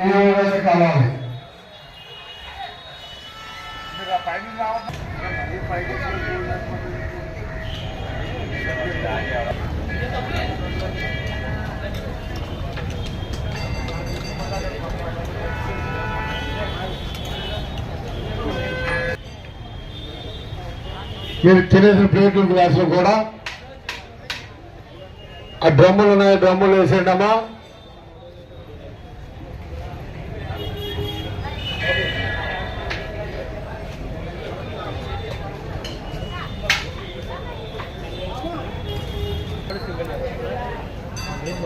ఈ కావాలి మీరు తినేసిన ప్లేట్లు గ్లాసులు కూడా. ఆ డ్రమ్ములు ఉన్నాయి డ్రమ్ములు వేసేయండమ్మా.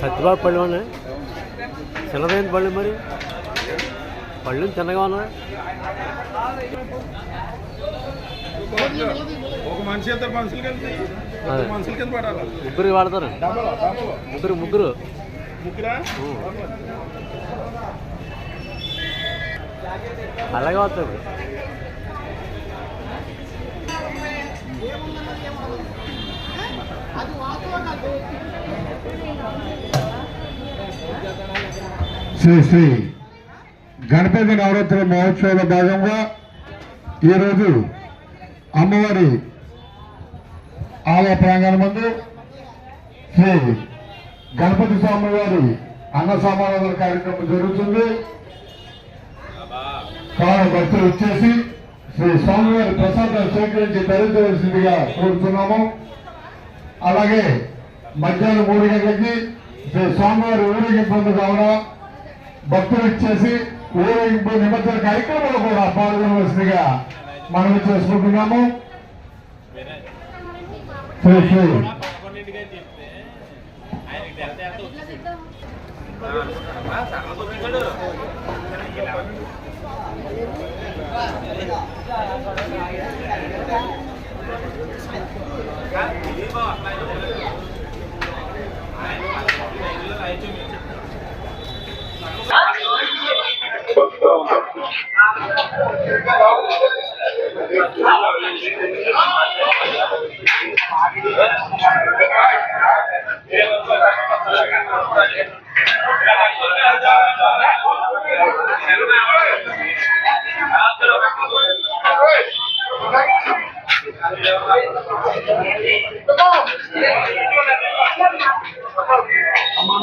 సత్యబాబు పళ్ళు ఉన్నాయి. చిన్నదైన పళ్ళు మరి. పళ్ళు చిన్నగా ఉన్నాయి. ఒక మనిషి ఇద్దరు మనుషులు కలిసి అదే. మనుషుల కింద పడాలి. ముగ్గురు వాడతారు. ముగ్గురు ముగ్గురు. అలాగే వస్తారు శ్రీ శ్రీ గణపతి నవరాత్రి మహోత్సవంలో భాగంగా ఈరోజు అమ్మవారి ఆలయ ప్రాంగణం ముందు శ్రీ గణపతి స్వామి వారి అన్న సమారాధన కార్యక్రమం జరుగుతుంది. కావున భక్తులు వచ్చేసి శ్రీ స్వామివారి ప్రసాదాలు స్వీకరించి తరలించవలసిందిగా కోరుతున్నాము. అలాగే మధ్యాహ్నం మూడు గంటలకి స్వామివారి ఊరేగింపు కావున భక్తులు ఇచ్చేసి ఊరేగింపు నిమజ్జన కార్యక్రమంలో కూడా పాల్గొనవలసిందిగా మనం చేసుకుంటున్నాము. శ్రీ శ్రీ. 嗯 好的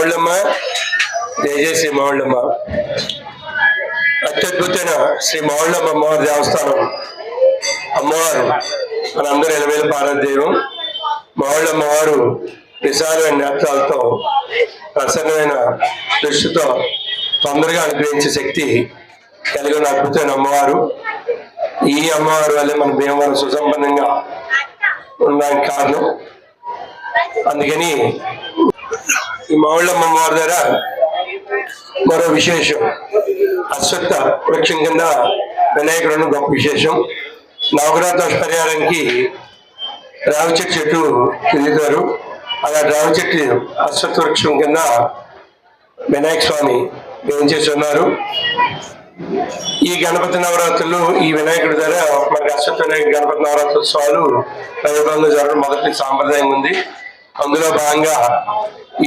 మావుళ్ళమ్మ. మౌళ్ళమ్మ జయ శ్రీ అత్యద్భుతమైన శ్రీ మౌళ్ళమ్మ అమ్మవారి దేవస్థానం. అమ్మవారు మనందరూ ఎలవేల పారదేవం మౌళ్ళమ్మ వారు విశాలమైన నేత్రాలతో ప్రసన్నమైన దృష్టితో తొందరగా అనుగ్రహించే శక్తి కలిగిన అద్భుతమైన అమ్మవారు. ఈ అమ్మవారి వల్లే మన భీమవరం సుసంపన్నంగా ఉండడానికి కారణం. అందుకని ఈ మావుళ్ళమ్మ వారి దగ్గర మరో విశేషం. అశ్వత్థ వృక్షం కింద వినాయకుడు గొప్ప విశేషం. నవగ్రహ పరిహారానికి రావి చెట్టు చెట్టు తిరుగుతారు అలా రావి చెట్టు అశ్వత్థ వృక్షం కింద వినాయక స్వామి ఏం చేస్తున్నారు? ఈ గణపతి నవరాత్రులు ఈ వినాయకుడి ద్వారా మనకి అశ్వత్ వినాయక గణపతి నవరాత్రోత్సవాలు ప్రయోగంలో జరగడం మొదటి సాంప్రదాయం ఉంది. అందులో భాగంగా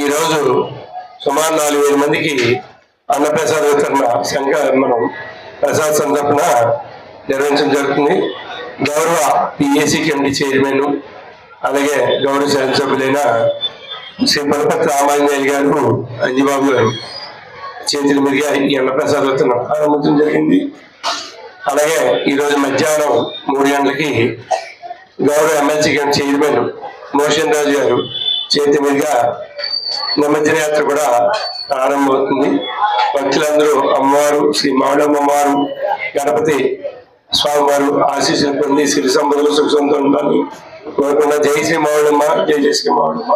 ఈరోజు సుమారు నాలుగు వేల మందికి అన్నప్రసాద వితరణ శంఖ మనం ప్రసాద్ సందర్భన నిర్వహించడం జరుగుతుంది. గౌరవ పిఏసి కమిటీ చైర్మన్ అలాగే గౌరవ శాసనసభ్యులైన శ్రీ పరపతి రామాంజనేయులు గారు అంజిబాబు గారు చేతుల మీదుగా ఈ అన్నప్రసాద వితరణ ప్రారంభించడం జరిగింది. అలాగే ఈరోజు మధ్యాహ్నం మూడు గంటలకి గౌరవ ఎమ్మెల్సీ గారి చైర్మన్ మోషన్ రాజు గారు చేతి మీదుగా నిమజ్జన యాత్ర కూడా ప్రారంభమవుతుంది. భక్తులందరూ అమ్మవారు శ్రీ మాడమ్మ అమ్మవారు గణపతి స్వామివారు ఆశీస్సులు పొంది సిరి సంపదలు సుఖ ఉండాలని కోరుకున్న జై శ్రీ మావుడమ్మ జై జయ శ్రీ మావుడమ్మ